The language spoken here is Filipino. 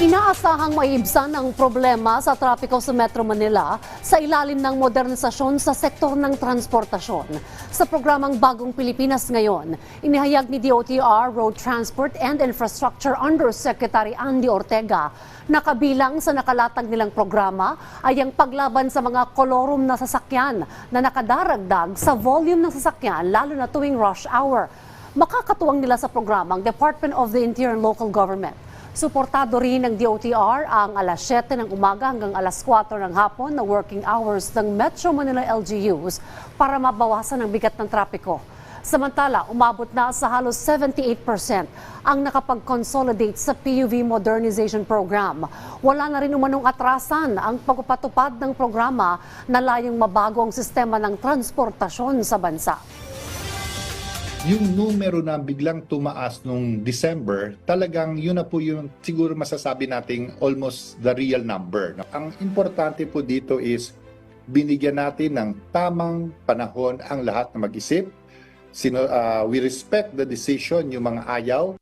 Inaasahang maiibsan ang problema sa trapiko sa Metro Manila sa ilalim ng modernisasyon sa sektor ng transportasyon. Sa programang Bagong Pilipinas ngayon, inihayag ni DOTR Road Transport and Infrastructure Undersecretary Andy Ortega na kabilang sa nakalatag nilang programa ay ang paglaban sa mga kolorum na sasakyan na nakadaragdag sa volume ng sasakyan lalo na tuwing rush hour. Makakatuwang nila sa programang Department of the Interior and Local Government. Suportado rin ng DOTR ang alas 7 ng umaga hanggang alas 4 ng hapon na working hours ng Metro Manila LGUs para mabawasan ang bigat ng trapiko. Samantala, umabot na sa halos 78% ang nakapag-consolidate sa PUV Modernization Program. Wala na rin umanong atrasan ang pagpapatupad ng programa na layong mabago ang sistema ng transportasyon sa bansa. Yung numero na biglang tumaas nung December, talagang yun na po yung siguro masasabi nating almost the real number. Ang importante po dito is binigyan natin ng tamang panahon ang lahat na mag-isip. Sino, ah, we respect the decision, yung mga ayaw,